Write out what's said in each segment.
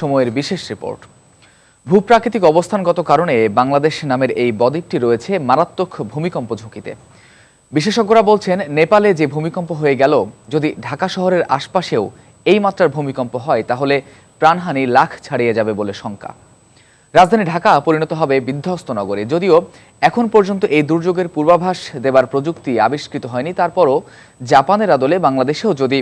সময়ের বিশেষ রিপোর্ট। ভূপ্রাকৃতিক অবস্থানগত কারণে বাংলাদেশ নামের এই বদ্বীপটি রয়েছে মারাত্মক ভূমিকম্প ঝুঁকিতে। বিশেষজ্ঞরা বলছেন, নেপালে যে ভূমিকম্প হয়ে গেল, যদি ঢাকা শহরের আশপাশেও এই মাত্রার ভূমিকম্প হয়, তাহলে প্রাণহানি লাখ ছাড়িয়ে যাবে বলে শঙ্কা। রাজধানী ঢাকা পরিণত হবে বিধ্বস্ত নগরে। যদিও এখন পর্যন্ত এই দুর্যোগের পূর্বাভাস দেবার প্রযুক্তি আবিষ্কৃত হয়নি, তারপরও জাপানের আদলে বাংলাদেশেও যদি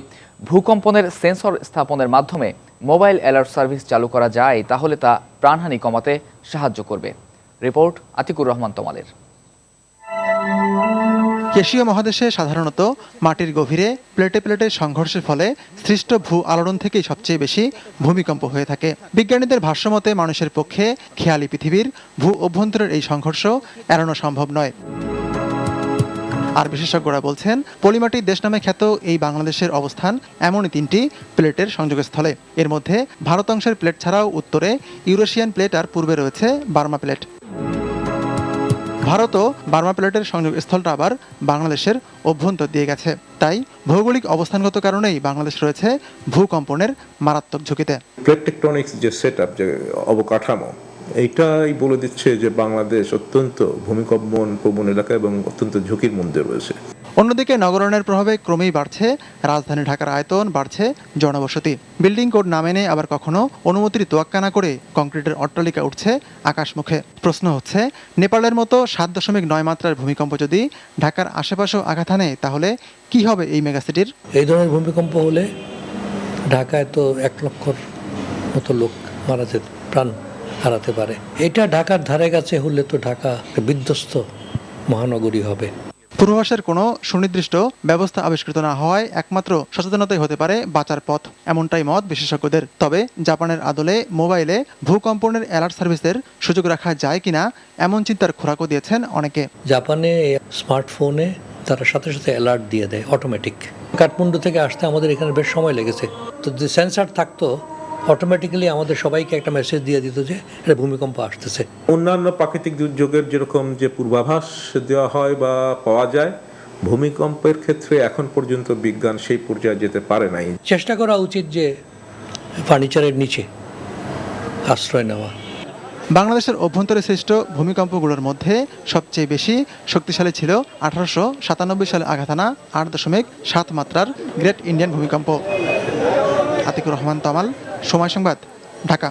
ভূকম্পনের সেন্সর স্থাপনের মাধ্যমে মোবাইল অ্যালার্ট সার্ভিস চালু করা যায় তাহলে তা প্রাণহানি কমাতে সাহায্য করবে। রিপোর্ট আতিকুর রহমান তমালের। এশীয় মহাদেশে সাধারণত মাটির গভীরে প্লেটে প্লেটে সংঘর্ষের ফলে সৃষ্ট ভূ আলোড়ন থেকেই সবচেয়ে বেশি ভূমিকম্প হয়ে থাকে। বিজ্ঞানীদের ভাষ্যমতে মানুষের পক্ষে খেয়ালি পৃথিবীর ভূ অভ্যন্তরের এই সংঘর্ষ এড়ানো সম্ভব নয়। আর বিশেষজ্ঞরা বলছেন পলিমাটির দেশ নামে খ্যাত এই বাংলাদেশের অবস্থান এমনই তিনটি প্লেটের সংযোগস্থলে। এর মধ্যে ভারত অংশের প্লেট ছাড়াও উত্তরে ইউরেশিয়ান প্লেট আর পূর্বে রয়েছে বার্মা প্লেট। ভারতও বার্মা প্লেটের সংযোগস্থলটা আবার বাংলাদেশের অভ্যন্তর দিয়ে গেছে। তাই ভৌগোলিক অবস্থানগত কারণেই বাংলাদেশ রয়েছে ভূকম্পনের মারাত্মক ঝুঁকিতে। প্লেট টেকটনিক্স যে সেট আপ যে অবকাঠামো এইটাই বলে দিচ্ছে যে বাংলাদেশ অত্যন্ত ভূমিকম্পন প্রবণ এলাকা এবং অত্যন্ত ঝুঁকির মধ্যে রয়েছে। অন্যদিকে নগরায়নের প্রভাবে ক্রমেই বাড়ছে রাজধানী ঢাকার আয়তন বাড়ছে জনবসতি। বিল্ডিং কোড না মেনে আবার কখনো অনুমতির তোয়াক্কা না করে কংক্রিটের অট্টালিকা উঠছে আকাশমুখে। প্রশ্ন হচ্ছে নেপালের মতো সাত দশমিক নয় মাত্রার ভূমিকম্প যদি ঢাকার আশেপাশেও আঘাত হানে তাহলে কি হবে এই মেগাসিটির? এই ধরনের ভূমিকম্প হলে ঢাকায় তো এক লক্ষর মতো লোক মারা যেতে প্রাণ হারাতে পারে। এটা ঢাকার ধারে কাছে হলে তো ঢাকা বিধ্বস্ত মহানগরী হবে। পূর্বাভাসের কোনো সুনির্দিষ্ট ব্যবস্থা আবিষ্কৃত না হওয়ায় একমাত্র সচেতনতাই হতে পারে বাঁচার পথ এমনটাই মত বিশেষজ্ঞদের। তবে জাপানের আদলে মোবাইলে ভূকম্পনের অ্যালার্ট সার্ভিসের সুযোগ রাখা যায় কিনা এমন চিন্তার খোরাকও দিয়েছেন অনেকে। জাপানে স্মার্টফোনে তারা সাথে সাথে অ্যালার্ট দিয়ে দেয় অটোমেটিক। কাঠমান্ডু থেকে আসতে আমাদের এখানে বেশ সময় লেগেছে। তো যে সেন্সার থাকতো অটোমেটিক্যালি আমাদের সবাইকে একটা মেসেজ দিয়ে দিত যে এটা ভূমিকম্প আসতেছে। অন্যান্য প্রাকৃতিক দুর্যোগের যেরকম যে পূর্বাভাস দেওয়া হয় বা পাওয়া যায় ভূমিকম্পের ক্ষেত্রে এখন পর্যন্ত বিজ্ঞান সেই পর্যায়ে যেতে পারে নাই। চেষ্টা করা উচিত যে ফার্নিচারের নিচে আশ্রয় নেওয়া। বাংলাদেশের অভ্যন্তরে সৃষ্ট ভূমিকম্পগুলোর মধ্যে সবচেয়ে বেশি শক্তিশালী ছিল আঠারোশো সাতানব্বই সালে আঘাতানা আট দশমিক সাত মাত্রার গ্রেট ইন্ডিয়ান ভূমিকম্প। আতিকুর রহমান তামাল সময় সংবাদ ঢাকা।